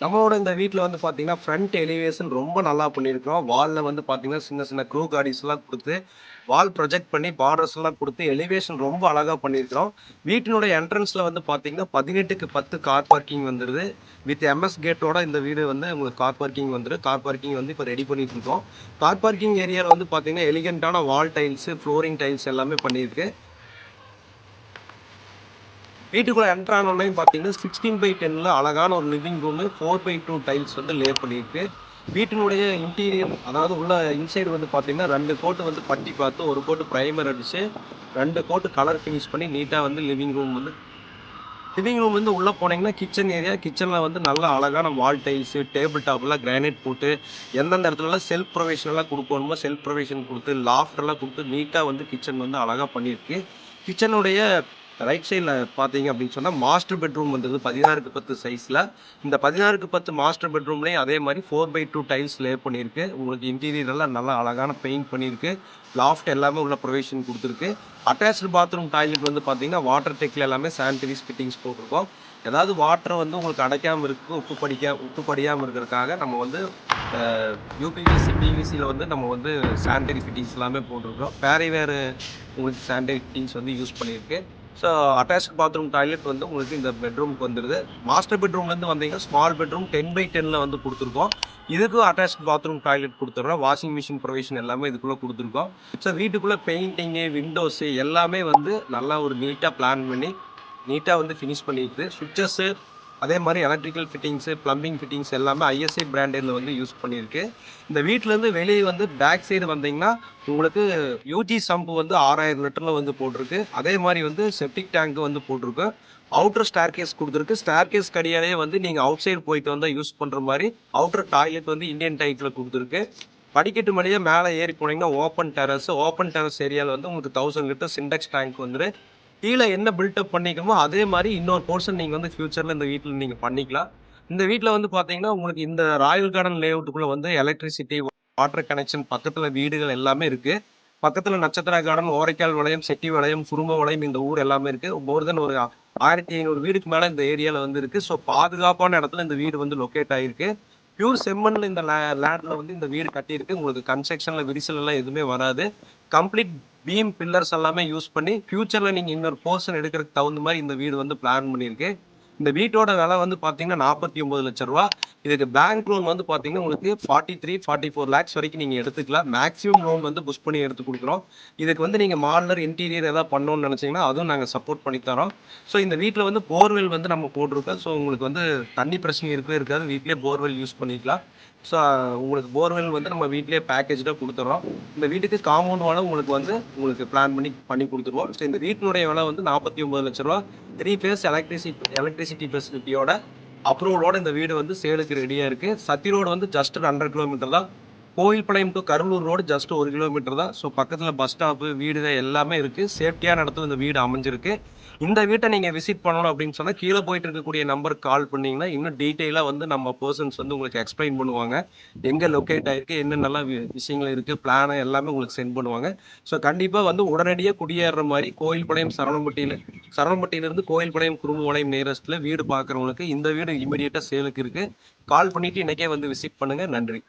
நம்மளோட இந்த வீட்டில் வந்து பார்த்தீங்கன்னா ஃப்ரண்ட் எலிவேஷன் ரொம்ப நல்லா பண்ணியிருக்கிறோம். வாலில் வந்து பார்த்தீங்கன்னா சின்ன சின்ன க்ரூ கார்டிஸ்லாம் கொடுத்து வால் ப்ரொஜெக்ட் பண்ணி பார்டர்ஸ் எல்லாம் கொடுத்து எலிவேஷன் ரொம்ப அழகாக பண்ணியிருக்கிறோம். வீட்டினுடைய என்ட்ரன்ஸில் வந்து பார்த்தீங்கன்னா பதினெட்டுக்கு பத்து கார் பார்க்கிங் வந்துடுது வித் எம்எஸ் கேட்டோட இந்த வீடு வந்து உங்களுக்கு கார் பார்க்கிங் வந்துடும் கார் பார்க்கிங் வந்து இப்போ ரெடி பண்ணிட்டு இருக்கோம் கார் பார்க்கிங் ஏரியாவில் வந்து பார்த்தீங்கன்னா எலிகென்ட்டான வால் டைல்ஸு ஃப்ளோரிங் டைல்ஸ் எல்லாமே பண்ணியிருக்கு. வீட்டுக்குள்ளே என்டர் ஆனோடனே பார்த்தீங்கன்னா சிக்ஸ்டீன் பை டென்னில் அழகான ஒரு living room four by two tiles வந்து லே பண்ணியிருக்கு. வீட்டினுடைய இன்டீரியர் அதாவது உள்ள இன்சைடு வந்து பார்த்தீங்கன்னா ரெண்டு கோட்டு வந்து பட்டி பார்த்து ஒரு கோட்டு ப்ரைமர் அடித்து ரெண்டு கோட்டு கலர் ஃபினிஷ் பண்ணி நீட்டாக வந்து லிவிங் ரூம் வந்து லிவிங் ரூம் வந்து உள்ளே போனீங்கன்னா கிச்சன் ஏரியா கிச்சனில் வந்து நல்ல அழகான வால் டைல்ஸு டேபிள் டாப்லாம் கிரானைட் போட்டு எந்தெந்த இடத்துலலாம் செல்ஃப் ப்ரொவிஷனெல்லாம் கொடுக்கணுமோ செல்ஃப் ப்ரொவேஷன் கொடுத்து லாஃப்டெல்லாம் கொடுத்து நீட்டாக வந்து கிச்சன் வந்து அழகாக பண்ணியிருக்கு. கிச்சனுடைய ரைட் சைடில் பார்த்தீங்க அப்படின்னு சொன்னால் மாஸ்டர் பெட்ரூம் வந்தது பதினாறுக்கு பத்து சைஸில் இந்த பதினாறுக்கு பத்து மாஸ்டர் பெட்ரூம்லேயும் அதே மாதிரி four by two tiles lay பண்ணியிருக்கு. உங்களுக்கு இன்டீரியர் எல்லாம் நல்லா அழகான பெயிண்ட் பண்ணியிருக்கு. லாஃப்ட் எல்லாமே உள்ள ப்ரொவிஷன் கொடுத்துருக்கு. அட்டாச்சு பாத்ரூம் டாய்லெட் வந்து பார்த்தீங்கன்னா வாட்டர் டெக்கில் எல்லாமே சானிடரிஸ் ஃபிட்டிங்ஸ் போட்டிருக்கோம். ஏதாவது வாட்டரை வந்து உங்களுக்கு அடைக்காமல் இருக்கு உப்பு படிக்க உப்பு படியாமல் இருக்கிறதுக்காக நம்ம வந்து யூபிவிசி பிவிசியில் வந்து நம்ம வந்து சானிட்டரி ஃபிட்டிங்ஸ் எல்லாமே போட்டிருக்கோம். வேறு வேறு உங்களுக்கு சானிட்டரி ஃபிட்டிங்ஸ் வந்து யூஸ் பண்ணியிருக்கு. ஸோ அட்டாச் பாத்ரூம் டாய்லெட் வந்து உங்களுக்கு இந்த பெட்ரூமுக்கு வந்துடுது மாஸ்டர் பெட்ரூம்லேருந்து வந்தீங்கன்னா ஸ்மால் பெட்ரூம் டென் பை டென்னில் வந்து கொடுத்துருக்கோம். இதுக்கும் அட்டாச் பாத்ரூம் டாய்லெட் கொடுத்துட்றோம் வாஷிங் மிஷின் ப்ரொவிஷன் எல்லாமே இதுக்குள்ளே கொடுத்துருக்கோம். ஸோ வீட்டுக்குள்ளே பெயிண்டிங்கு விண்டோஸு எல்லாமே வந்து நல்லா ஒரு நீட்டாக பிளான் பண்ணி நீட்டாக வந்து ஃபினிஷ் பண்ணியிருக்கு சுவிச்சஸ்ஸு அதே மாதிரி எலக்ட்ரிக்கல் ஃபிட்டிங்ஸு ப்ளம்பிங் ஃபிட்டிங்ஸ் எல்லாமே ஐஎஸ்ஐ பிராண்டில் வந்து யூஸ் பண்ணியிருக்கு. இந்த வீட்டிலேருந்து வெளியே வந்து பேக் சைடு வந்தீங்கன்னா உங்களுக்கு யூஜி சம்பு வந்து ஆறாயிரம் லிட்டரில் வந்து போட்டிருக்கு. அதே மாதிரி வந்து செப்டிக் டேங்க் வந்து போட்டிருக்கு. அவுட்டர் ஸ்டார் கேஸ் கொடுத்துருக்கு. ஸ்டார் கேஸ் கடியாலே வந்து நீங்கள் அவுட் சைடு போயிட்டு வந்தால் யூஸ் பண்ணுற மாதிரி அவுட்டர் டாய்லெட் வந்து இந்தியன் டைட்டில் கொடுத்துருக்கு. படிக்கட்டு மலையே மேலே ஏறி போனீங்கன்னா ஓப்பன் டெரஸ் ஓப்பன் டெரஸ் ஏரியாவில் வந்து உங்களுக்கு தௌசண்ட் லிட்டர் சிண்டெக்ஸ் டேங்க் வந்துடு கீழே என்ன பில்டப் பண்ணிக்கமோ அதே மாதிரி இன்னொரு போர்ஷன் நீங்கள் வந்து ஃபியூச்சரில் இந்த வீட்டில் நீங்கள் பண்ணிக்கலாம். இந்த வீட்டில் வந்து பார்த்தீங்கன்னா உங்களுக்கு இந்த ராயல் கார்டன் லேஅவுட்டுக்குள்ளே வந்து எலக்ட்ரிசிட்டி வாட்டர் கனெக்ஷன் பக்கத்தில் வீடுகள் எல்லாமே இருக்குது பக்கத்தில் நட்சத்திர கார்டன் ஓரைக்கால் வளையம் செட்டி வளையம் குறும்ப வளையம் இந்த ஊர் எல்லாமே இருக்குது மோர் தென் ஒரு ஆயிரத்தி ஐநூறு வீடுக்கு மேலே இந்த ஏரியாவில் வந்து இருக்குது ஸோ பாதுகாப்பான இடத்துல இந்த வீடு வந்து லொக்கேட் ஆகிருக்கு பியூர் செம்மண்ணில் இந்த லே லேண்டில் வந்து இந்த வீடு கட்டியிருக்கு. உங்களுக்கு கன்ஸ்ட்ரக்ஷனில் விரிசல் எல்லாம் எதுவுமே வராது. கம்ப்ளீட் பீம் பில்லர்ஸ் எல்லாமே யூஸ் பண்ணி ஃபியூச்சரில் நீங்கள் இன்னொரு போர்ஷன் எடுக்கிறதுக்கு தகுந்த மாதிரி இந்த வீடு வந்து பிளான் பண்ணியிருக்கு. இந்த வீட்டோட விலை வந்து பார்த்தீங்கன்னா நாற்பத்தி ஒம்பது லட்ச ரூபா. இதுக்கு பேங்க் லோன் வந்து பார்த்தீங்கன்னா உங்களுக்கு forty three forty four lakhs வரைக்கும் நீங்கள் எடுத்துக்கலாம். மேக்ஸிமம் லோன் வந்து புஷ் பண்ணி எடுத்து கொடுக்குறோம். இதுக்கு வந்து நீங்கள் மாடலர் இன்டீரியர் ஏதாவது பண்ணணும்னு நினச்சிங்கன்னா அதுவும் நாங்கள் சப்போர்ட் பண்ணி தரோம். ஸோ இந்த வீட்டில் வந்து போர்வெல் வந்து நம்ம போட்டிருக்கோம். ஸோ உங்களுக்கு வந்து தண்ணி பிரச்சனை இருக்கவே இருக்காது. வீட்லேயே போர்வெல் யூஸ் பண்ணிக்கலாம். ஸோ உங்களுக்கு போர்வெல் வந்து நம்ம வீட்டிலே பேக்கேஜாக கொடுத்துறோம். இந்த வீட்டுக்கு காம்பவுண்ட் வேலை உங்களுக்கு வந்து உங்களுக்கு பிளான் பண்ணி பண்ணி கொடுத்துருவோம். ஸோ இந்த வீட்டினுடைய விலை வந்து நாற்பத்தி ஒம்பது லட்ச ரூபா. த்ரீ ஃபேஸ் எலக்ட்ரிசிட்டி எலக்ட்ரிசிட்டி ஃபெசிலிட்டியோட அப்ரூவலோட இந்த வீடு வந்து சேலுக்கு ரெடியாக இருக்குது சத்தி ரோடு வந்து ஜஸ்ட் ஒரு ஹண்ட்ரட் கிலோமீட்டர் தான். Koilpalayam to Karuvur road just ஒரு கிலோமீட்டர் தான். ஸோ பக்கத்தில் பஸ் ஸ்டாப்பு வீடு எல்லாமே இருக்குது சேஃப்டியான இடத்துல இந்த வீடு அமைஞ்சிருக்கு. இந்த வீட்டை நீங்கள் விசிட் பண்ணணும் அப்படின்னு சொன்னால் கீழே போயிட்டு இருக்கக்கூடிய நம்பருக்கு கால் பண்ணிங்கன்னா இன்னும் டீட்டெயிலாக வந்து நம்ம பர்சன்ஸ் வந்து உங்களுக்கு எக்ஸ்பிளைன் பண்ணுவாங்க. எங்கே லொக்கேட் ஆகிருக்கு என்னென்னலாம் வி- விஷயங்கள் இருக்குது பிளானை எல்லாமே உங்களுக்கு சென்ட் பண்ணுவாங்க. ஸோ கண்டிப்பாக வந்து உடனடியாக குடியேறுற மாதிரி கோயில்பாளையம் சரவணம்பட்டியில் சரவணம்பட்டியிலேருந்து கோயில்பாளையம் குறும்புபாளையம் நேரஸ்ட்டில் வீடு பார்க்குறவங்களுக்கு இந்த வீடு இமீடியட்டாக சேலுக்கு இருக்குது கால் பண்ணிவிட்டு இன்றைக்கே வந்து விசிட் பண்ணுங்கள் நன்றி.